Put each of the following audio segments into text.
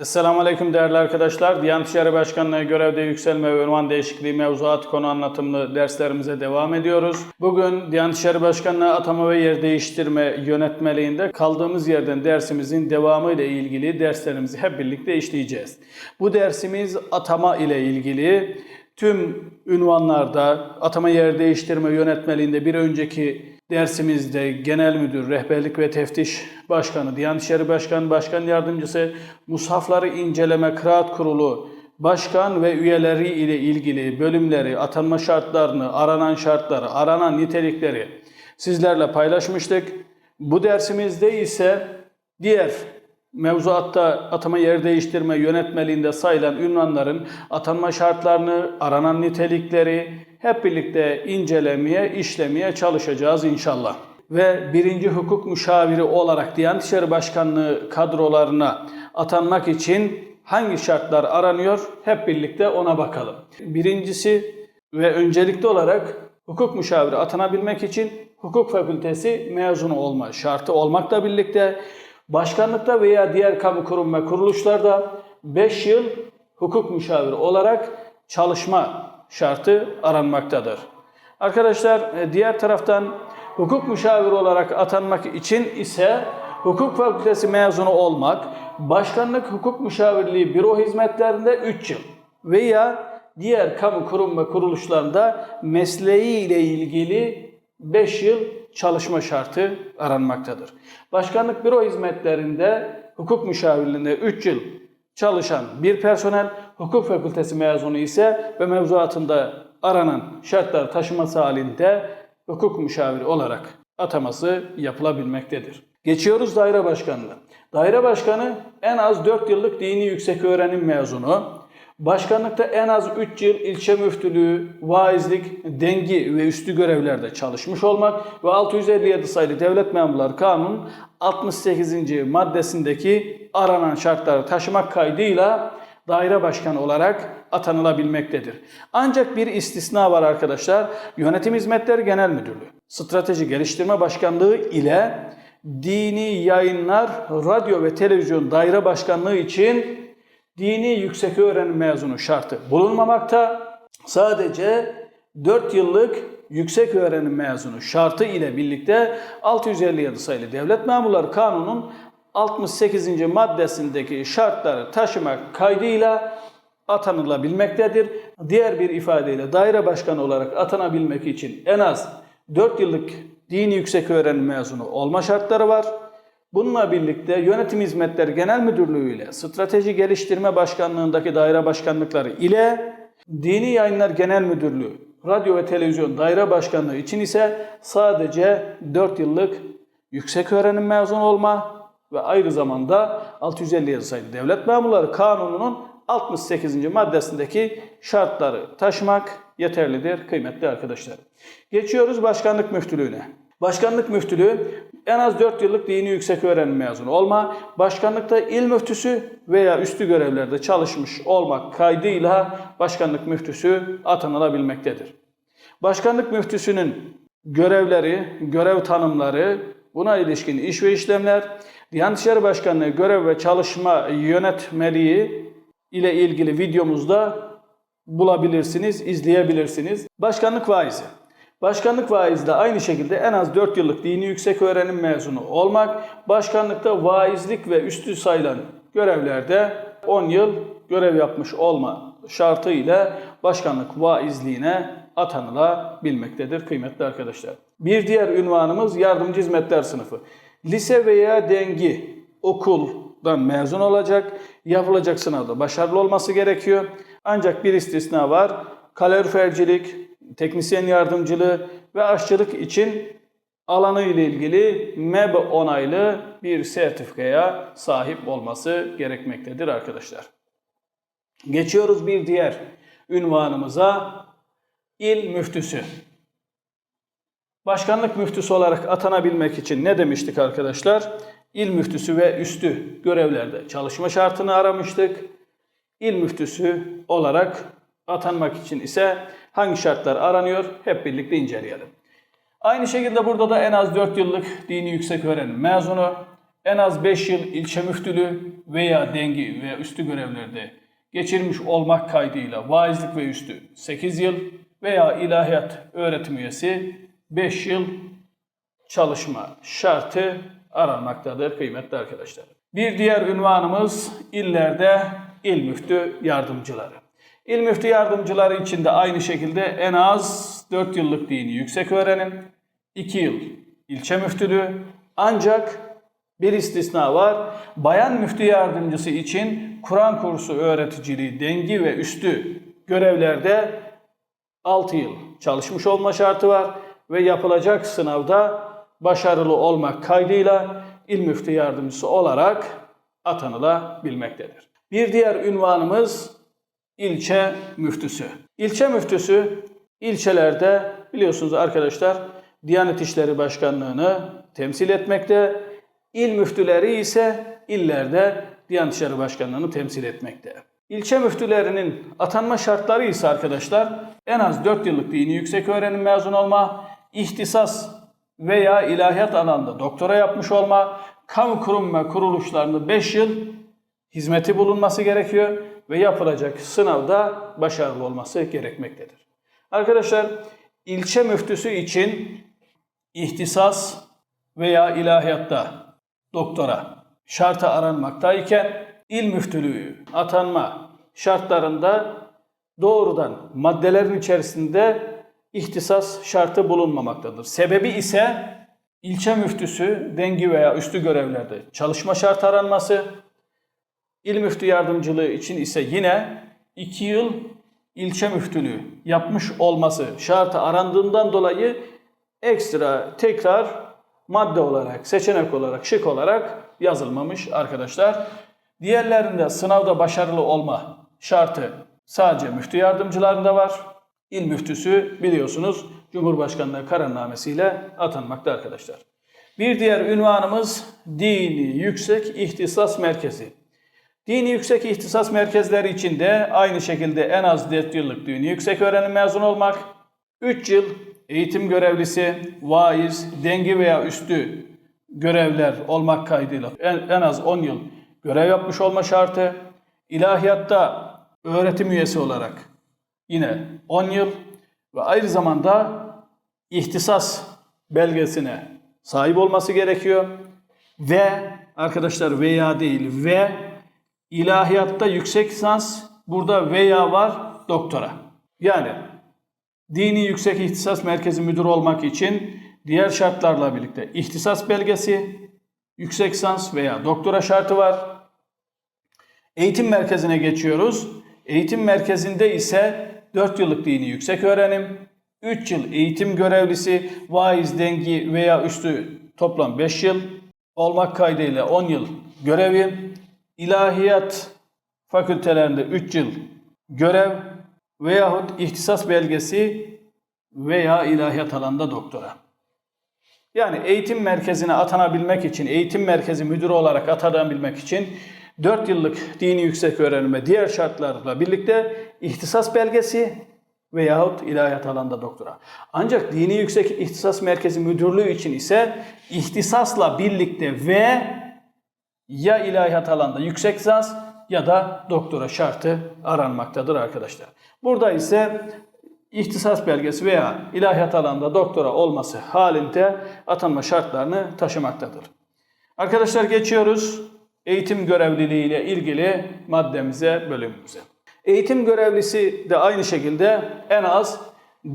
Esselamu Aleyküm değerli arkadaşlar. Diyanet İşleri Başkanlığı görevde yükselme ve ünvan değişikliği mevzuat konu anlatımlı derslerimize devam ediyoruz. Bugün Diyanet İşleri Başkanlığı atama ve yer değiştirme yönetmeliğinde kaldığımız yerden dersimizin devamı ile ilgili derslerimizi hep birlikte işleyeceğiz. Bu dersimiz atama ile ilgili tüm ünvanlarda atama yer değiştirme yönetmeliğinde bir önceki dersimizde genel müdür, rehberlik ve teftiş başkanı, Diyanet İşleri Başkanı, başkan yardımcısı, mushafları inceleme kıraat kurulu başkan ve üyeleri ile ilgili bölümleri, atanma şartlarını, aranan şartları, aranan nitelikleri sizlerle paylaşmıştık. Bu dersimizde ise diğer mevzuatta atama yer değiştirme yönetmeliğinde sayılan ünvanların atanma şartlarını, aranan nitelikleri hep birlikte incelemeye, işlemeye çalışacağız inşallah. Ve birinci hukuk müşaviri olarak Diyanet İşleri Başkanlığı kadrolarına atanmak için hangi şartlar aranıyor? Hep birlikte ona bakalım. Birincisi ve öncelikli olarak hukuk müşaviri atanabilmek için hukuk fakültesi mezunu olma şartı olmakla birlikte başkanlıkta veya diğer kamu kurum ve kuruluşlarda 5 yıl hukuk müşaviri olarak çalışma şartı aranmaktadır. Arkadaşlar e, diğer taraftan hukuk müşaviri olarak atanmak için ise hukuk fakültesi mezunu olmak, başkanlık hukuk müşavirliği büro hizmetlerinde 3 yıl veya diğer kamu kurum ve kuruluşlarında mesleği ile ilgili 5 yıl çalışma şartı aranmaktadır. Başkanlık büro hizmetlerinde hukuk müşavirliğinde 3 yıl çalışan bir personel hukuk fakültesi mezunu ise ve mevzuatında aranan şartlar taşıması halinde hukuk müşaviri olarak ataması yapılabilmektedir. Geçiyoruz daire başkanlığı. Daire başkanı en az 4 yıllık dini yüksek öğrenim mezunu, başkanlıkta en az 3 yıl ilçe müftülüğü, vaizlik, dengi ve üstü görevlerde çalışmış olmak ve 657 sayılı Devlet Memurları Kanunu 68. maddesindeki aranan şartları taşımak kaydıyla daire başkanı olarak atanılabilmektedir. Ancak bir istisna var arkadaşlar. Yönetim Hizmetleri Genel Müdürlüğü, Strateji Geliştirme Başkanlığı ile Dini Yayınlar, Radyo ve Televizyon Daire Başkanlığı için dini yüksek öğrenim mezunu şartı bulunmamakta. Sadece 4 yıllık yüksek öğrenim mezunu şartı ile birlikte 657 sayılı Devlet Memurları Kanunu'nun 68. maddesindeki şartları taşımak kaydıyla atanılabilmektedir. Diğer bir ifadeyle daire başkanı olarak atanabilmek için en az 4 yıllık dini yüksek öğrenim mezunu olma şartları var. Bununla birlikte Yönetim Hizmetleri Genel Müdürlüğü ile Strateji Geliştirme Başkanlığındaki daire başkanlıkları ile Dini Yayınlar Genel Müdürlüğü, Radyo ve Televizyon Daire Başkanlığı için ise sadece 4 yıllık yüksek öğrenim mezunu olma ve aynı zamanda 657 sayılı Devlet Memurları Kanunu'nun 68. maddesindeki şartları taşımak yeterlidir kıymetli arkadaşlar. Geçiyoruz başkanlık müftülüğüne. Başkanlık müftülüğü en az 4 yıllık dini yüksek öğrenim mezunu olma, başkanlıkta il müftüsü veya üstü görevlerde çalışmış olmak kaydıyla başkanlık müftüsü atanılabilmektedir. Başkanlık müftüsünün görevleri, görev tanımları, buna ilişkin iş ve işlemler, Diyanet İşleri Başkanlığı görev ve çalışma yönetmeliği ile ilgili videomuzda bulabilirsiniz, izleyebilirsiniz. Başkanlık vaizi. Başkanlık vaizi de aynı şekilde en az 4 yıllık dini yüksek öğrenim mezunu olmak, başkanlıkta vaizlik ve üstü sayılan görevlerde 10 yıl görev yapmış olma şartı ile başkanlık vaizliğine atanılabilmektedir kıymetli arkadaşlar. Bir diğer ünvanımız yardımcı hizmetler sınıfı. Lise veya dengi okuldan mezun olacak, yapılacak sınavda başarılı olması gerekiyor. Ancak bir istisna var. Kalorifercilik, teknisyen yardımcılığı ve aşçılık için alanı ile ilgili MEB onaylı bir sertifikaya sahip olması gerekmektedir arkadaşlar. Geçiyoruz bir diğer ünvanımıza il müftüsü. Başkanlık müftüsü olarak atanabilmek için ne demiştik arkadaşlar? İl müftüsü ve üstü görevlerde çalışma şartını aramıştık. İl müftüsü olarak atanmak için ise hangi şartlar aranıyor? Hep birlikte inceleyelim. Aynı şekilde burada da en az 4 yıllık dini yüksek öğrenim mezunu, en az 5 yıl ilçe müftülüğü veya dengi ve üstü görevlerde geçirmiş olmak kaydıyla vaizlik ve üstü 8 yıl veya ilahiyat öğretim üyesi 5 yıl çalışma şartı aranmaktadır kıymetli arkadaşlar. Bir diğer ünvanımız illerde il müftü yardımcıları. İl müftü yardımcıları için de aynı şekilde en az 4 yıllık dini yüksek öğrenim, 2 yıl ilçe müftülüğü ancak bir istisna var. Bayan müftü yardımcısı için Kur'an kursu öğreticiliği dengi ve üstü görevlerde 6 yıl çalışmış olma şartı var ve yapılacak sınavda başarılı olmak kaydıyla il müftü yardımcısı olarak atanılabilmektedir. Bir diğer ünvanımız ilçe müftüsü. İlçe müftüsü ilçelerde biliyorsunuz arkadaşlar Diyanet İşleri Başkanlığı'nı temsil etmekte. İl müftüleri ise illerde Diyanet İşleri Başkanlığı'nı temsil etmekte. İlçe müftülerinin atanma şartları ise arkadaşlar en az 4 yıllık dini yüksek öğrenim mezun olma, ihtisas veya ilahiyat alanında doktora yapmış olma, kamu kurum ve kuruluşlarında 5 yıl hizmeti bulunması gerekiyor ve yapılacak sınavda başarılı olması gerekmektedir. Arkadaşlar ilçe müftüsü için ihtisas veya ilahiyatta doktora şartı aranmaktayken il müftülüğü atanma şartlarında doğrudan maddelerin içerisinde ihtisas şartı bulunmamaktadır. Sebebi ise ilçe müftüsü dengi veya üstü görevlerde çalışma şartı aranması, İl müftü yardımcılığı için ise yine 2 yıl ilçe müftülüğü yapmış olması şartı arandığından dolayı ekstra tekrar madde olarak, seçenek olarak, şık olarak yazılmamış arkadaşlar. Diğerlerinde sınavda başarılı olma şartı sadece müftü yardımcılarında var. İl müftüsü biliyorsunuz Cumhurbaşkanlığı kararnamesiyle atanmakta arkadaşlar. Bir diğer ünvanımız Dini Yüksek İhtisas Merkezi. Dini yüksek ihtisas merkezleri için de aynı şekilde en az 4 yıllık dini yüksek öğrenim mezun olmak, 3 yıl eğitim görevlisi, vaiz, dengi veya üstü görevler olmak kaydıyla en, en az 10 yıl görev yapmış olma şartı, ilahiyatta öğretim üyesi olarak yine 10 yıl ve aynı zamanda ihtisas belgesine sahip olması gerekiyor ve arkadaşlar veya değil ve İlahiyatta yüksek lisans, burada veya var doktora. Yani dini yüksek ihtisas merkezi müdürü olmak için diğer şartlarla birlikte ihtisas belgesi, yüksek lisans veya doktora şartı var. Eğitim merkezine geçiyoruz. Eğitim merkezinde ise 4 yıllık dini yüksek öğrenim, 3 yıl eğitim görevlisi, vaiz, dengi veya üstü toplam 5 yıl olmak kaydıyla 10 yıl görevi, ilahiyat fakültelerinde 3 yıl görev veyahut ihtisas belgesi veya ilahiyat alanında doktora. Yani eğitim merkezine atanabilmek için, eğitim merkezi müdürü olarak atanabilmek için 4 yıllık dini yüksek öğrenime diğer şartlarla birlikte ihtisas belgesi veyahut ilahiyat alanında doktora. Ancak dini yüksek ihtisas merkezi müdürlüğü için ise ihtisasla birlikte ve ya ilahiyat alanında yüksek lisans ya da doktora şartı aranmaktadır arkadaşlar. Burada ise ihtisas belgesi veya ilahiyat alanında doktora olması halinde atanma şartlarını taşımaktadır. Arkadaşlar geçiyoruz eğitim görevliliği ile ilgili maddemize, bölümümüze. Eğitim görevlisi de aynı şekilde en az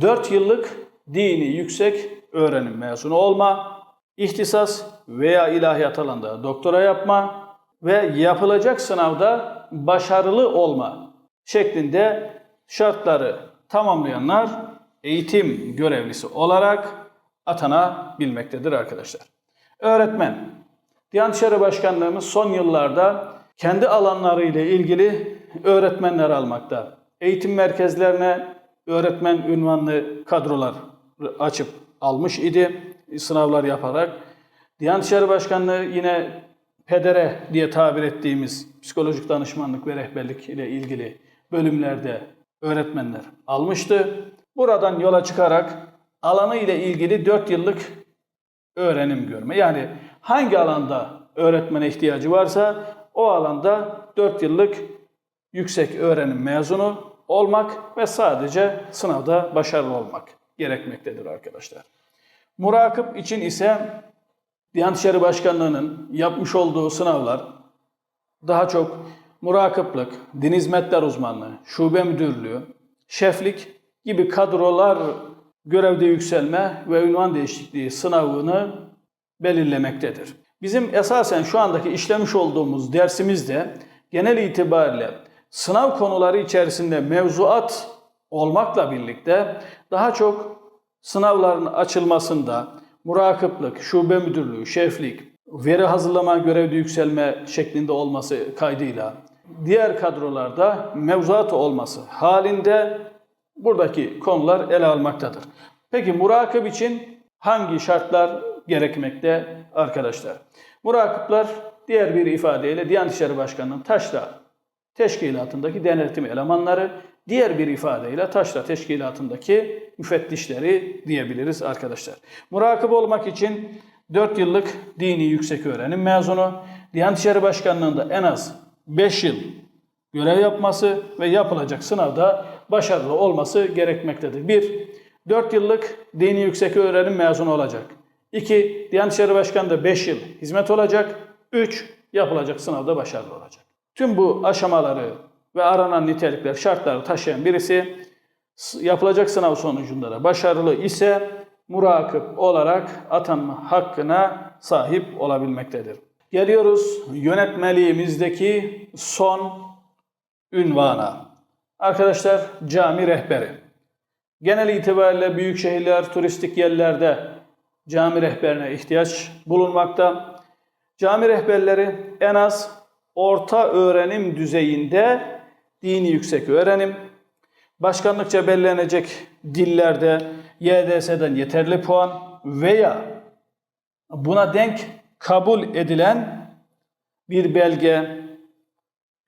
4 yıllık dini yüksek öğrenim mezunu olma, ihtisas veya ilahiyat alanında doktora yapma ve yapılacak sınavda başarılı olma şeklinde şartları tamamlayanlar eğitim görevlisi olarak atanabilmektedir arkadaşlar. Öğretmen. Diyanet İşleri Başkanlığımız son yıllarda kendi alanları ile ilgili öğretmenler almakta. Eğitim merkezlerine öğretmen ünvanlı kadrolar açıp almış idi sınavlar yaparak. Diyanet İşleri Başkanlığı yine pedere diye tabir ettiğimiz psikolojik danışmanlık ve rehberlik ile ilgili bölümlerde öğretmenler almıştı. Buradan yola çıkarak alanı ile ilgili 4 yıllık öğrenim görme. Yani hangi alanda öğretmene ihtiyacı varsa o alanda 4 yıllık yüksek öğrenim mezunu olmak ve sadece sınavda başarılı olmak gerekmektedir arkadaşlar. Murakip için ise Diyanet İşleri Başkanlığı'nın yapmış olduğu sınavlar daha çok murakiplik, din hizmetler uzmanlığı, şube müdürlüğü, şeflik gibi kadrolar görevde yükselme ve ünvan değişikliği sınavını belirlemektedir. Bizim esasen şu andaki işlemiş olduğumuz dersimizde genel itibariyle sınav konuları içerisinde mevzuat olmakla birlikte daha çok sınavların açılmasında murakiplik, şube müdürlüğü, şeflik, veri hazırlama, görevde yükselme şeklinde olması kaydıyla diğer kadrolarda mevzuat olması halinde buradaki konular ele almaktadır. Peki murakip için hangi şartlar gerekmekte arkadaşlar? Murakipler diğer bir ifadeyle Diyanet İşleri Başkanı'nın taşra teşkilatındaki denetim elemanları, diğer bir ifadeyle taşra teşkilatındaki müfettişleri diyebiliriz arkadaşlar. Murakip olmak için 4 yıllık dini yüksek öğrenim mezunu, Diyanet İşleri Başkanlığı'nda en az 5 yıl görev yapması ve yapılacak sınavda başarılı olması gerekmektedir. 1. 4 yıllık dini yüksek öğrenim mezunu olacak. 2. Diyanet İşleri Başkanı'nda 5 yıl hizmet olacak. 3. Yapılacak sınavda başarılı olacak. Tüm bu aşamaları ve aranan nitelikler, şartları taşıyan birisi yapılacak sınav sonucunda da başarılı ise murakip olarak atanma hakkına sahip olabilmektedir. Geliyoruz yönetmeliğimizdeki son ünvana. Arkadaşlar cami rehberi. Genel itibariyle büyük şehirler, turistik yerlerde cami rehberine ihtiyaç bulunmakta. Cami rehberleri en az orta öğrenim düzeyinde dini yüksek öğrenim, başkanlıkça belirlenecek dillerde YDS'den yeterli puan veya buna denk kabul edilen bir belge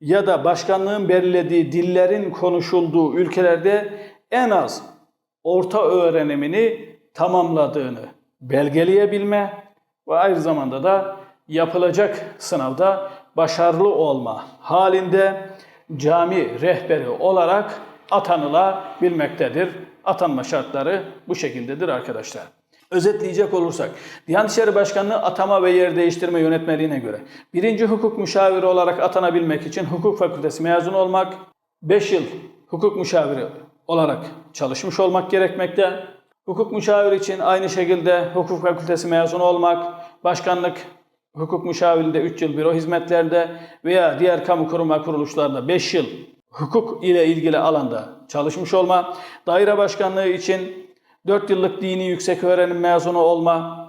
ya da başkanlığın belirlediği dillerin konuşulduğu ülkelerde en az orta öğrenimini tamamladığını belgeleyebilme ve aynı zamanda da yapılacak sınavda başarılı olma halinde cami rehberi olarak atanılabilmektedir. Atanma şartları bu şekildedir arkadaşlar. Özetleyecek olursak, Diyanet İşleri Başkanlığı atama ve yer değiştirme yönetmeliğine göre birinci hukuk müşaviri olarak atanabilmek için hukuk fakültesi mezun olmak, 5 yıl hukuk müşaviri olarak çalışmış olmak gerekmekte. Hukuk müşaviri için aynı şekilde hukuk fakültesi mezun olmak, başkanlık hukuk müşavirinde 3 yıl büro hizmetlerde veya diğer kamu kurum ve kuruluşlarında 5 yıl hukuk ile ilgili alanda çalışmış olma, daire başkanlığı için 4 yıllık dini yüksek öğrenim mezunu olma,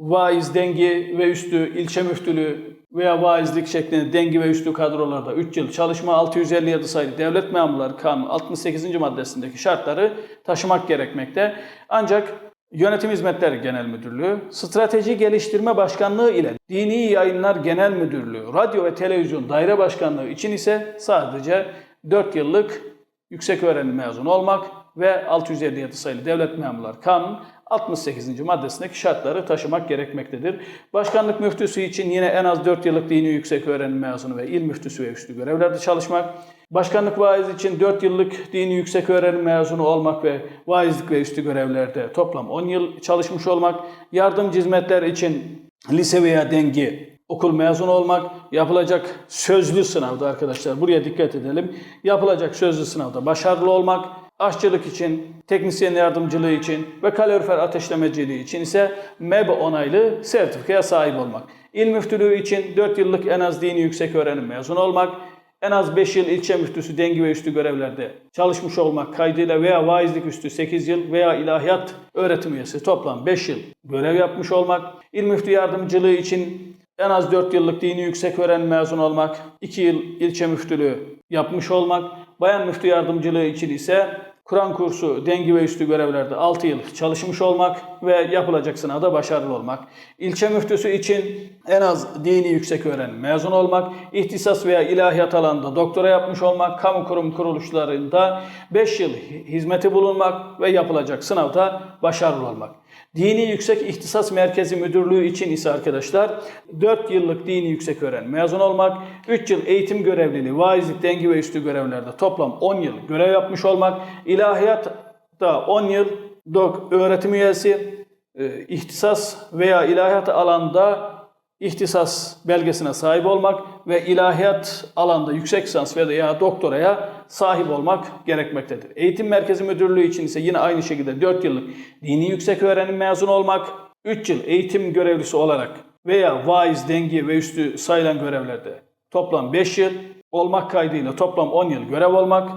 vaiz, dengi ve üstü ilçe müftülüğü veya vaizlik şeklinde dengi ve üstü kadrolarda 3 yıl çalışma 657 sayılı devlet memurları kanunu 68. maddesindeki şartları taşımak gerekmekte. Ancak Yönetim Hizmetleri Genel Müdürlüğü, Strateji Geliştirme Başkanlığı ile Dini Yayınlar Genel Müdürlüğü, Radyo ve Televizyon Daire Başkanlığı için ise sadece 4 yıllık yüksek öğrenim mezunu olmak ve 657 sayılı Devlet Memurlar Kanunu 68. maddesindeki şartları taşımak gerekmektedir. Başkanlık müftüsü için yine en az 4 yıllık dini yüksek öğrenim mezunu ve il müftüsü ve üstü görevlerde çalışmak. Başkanlık vaiz için 4 yıllık dini yüksek öğrenim mezunu olmak ve vaizlik ve üstü görevlerde toplam 10 yıl çalışmış olmak. Yardımcı hizmetler için lise veya dengi okul mezunu olmak, yapılacak sözlü sınavda arkadaşlar buraya dikkat edelim. Yapılacak sözlü sınavda başarılı olmak, aşçılık için, teknisyen yardımcılığı için ve kalorifer ateşlemeciliği için ise MEB onaylı sertifikaya sahip olmak. İl müftülüğü için 4 yıllık en az dini yüksek öğrenim mezunu olmak, en az 5 yıl ilçe müftüsü dengi ve üstü görevlerde çalışmış olmak kaydıyla veya vaizlik üstü 8 yıl veya ilahiyat öğretim üyesi. Toplam 5 yıl görev yapmış olmak, il müftü yardımcılığı için en az 4 yıllık dini yüksek öğrenim mezun olmak, 2 yıl ilçe müftülüğü yapmış olmak, bayan müftü yardımcılığı için ise Kur'an kursu dengi ve üstü görevlerde 6 yıl çalışmış olmak ve yapılacak sınavda başarılı olmak. İlçe müftüsü için en az dini yüksek öğrenim mezun olmak, ihtisas veya ilahiyat alanında doktora yapmış olmak, kamu kurum kuruluşlarında 5 yıl hizmeti bulunmak ve yapılacak sınavda başarılı olmak. Dini Yüksek İhtisas Merkezi Müdürlüğü için ise arkadaşlar 4 yıllık dini yüksek öğrenim mezun olmak, 3 yıl eğitim görevliliği, vaizlik, dengi ve üstü görevlerde toplam 10 yıl görev yapmış olmak, ilahiyatta 10 yıl dok öğretim üyesi, e, ihtisas veya ilahiyat alanda ihtisas belgesine sahip olmak ve ilahiyat alanda yüksek lisans veya doktoraya sahip olmak gerekmektedir. Eğitim Merkezi Müdürlüğü için ise yine aynı şekilde 4 yıllık dini yüksek öğrenim mezun olmak, 3 yıl eğitim görevlisi olarak veya vaiz, dengi ve üstü sayılan görevlerde toplam 5 yıl olmak kaydıyla toplam 10 yıl görev olmak,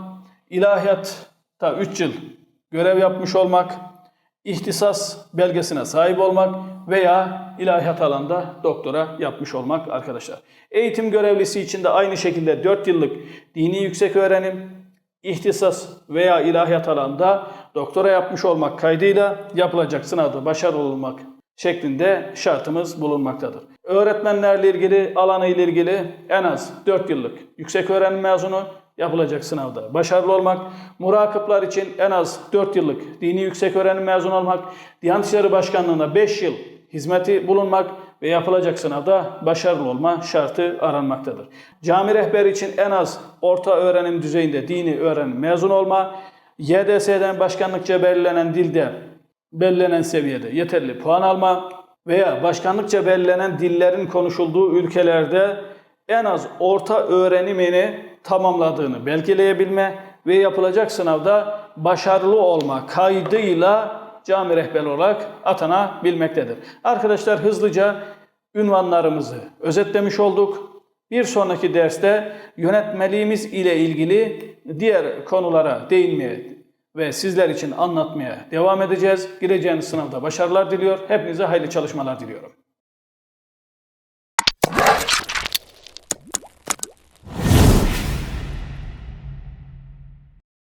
ilahiyatta 3 yıl görev yapmış olmak, ihtisas belgesine sahip olmak veya ilahiyat alanda doktora yapmış olmak arkadaşlar. Eğitim görevlisi için de aynı şekilde 4 yıllık dini yüksek öğrenim, ihtisas veya ilahiyat alanda doktora yapmış olmak kaydıyla yapılacak sınavda başarılı olmak şeklinde şartımız bulunmaktadır. Öğretmenlerle ilgili, alanı ile ilgili en az 4 yıllık yüksek öğrenim mezunu yapılacak sınavda başarılı olmak, murakıplar için en az 4 yıllık dini yüksek öğrenim mezunu olmak, Diyanet İşleri Başkanlığı'nda 5 yıl hizmeti bulunmak ve yapılacak sınavda başarılı olma şartı aranmaktadır. Cami rehberi için en az orta öğrenim düzeyinde dini öğrenim mezun olma, YDS'den başkanlıkça belirlenen dilde belirlenen seviyede yeterli puan alma veya başkanlıkça belirlenen dillerin konuşulduğu ülkelerde en az orta öğrenimini tamamladığını belgeleyebilme ve yapılacak sınavda başarılı olma kaydıyla cami rehberi olarak atanabilmektedir. Arkadaşlar hızlıca ünvanlarımızı özetlemiş olduk. Bir sonraki derste yönetmeliğimiz ile ilgili diğer konulara değinmeye ve sizler için anlatmaya devam edeceğiz. Gireceğiniz sınavda başarılar diliyor. Hepinize hayırlı çalışmalar diliyorum.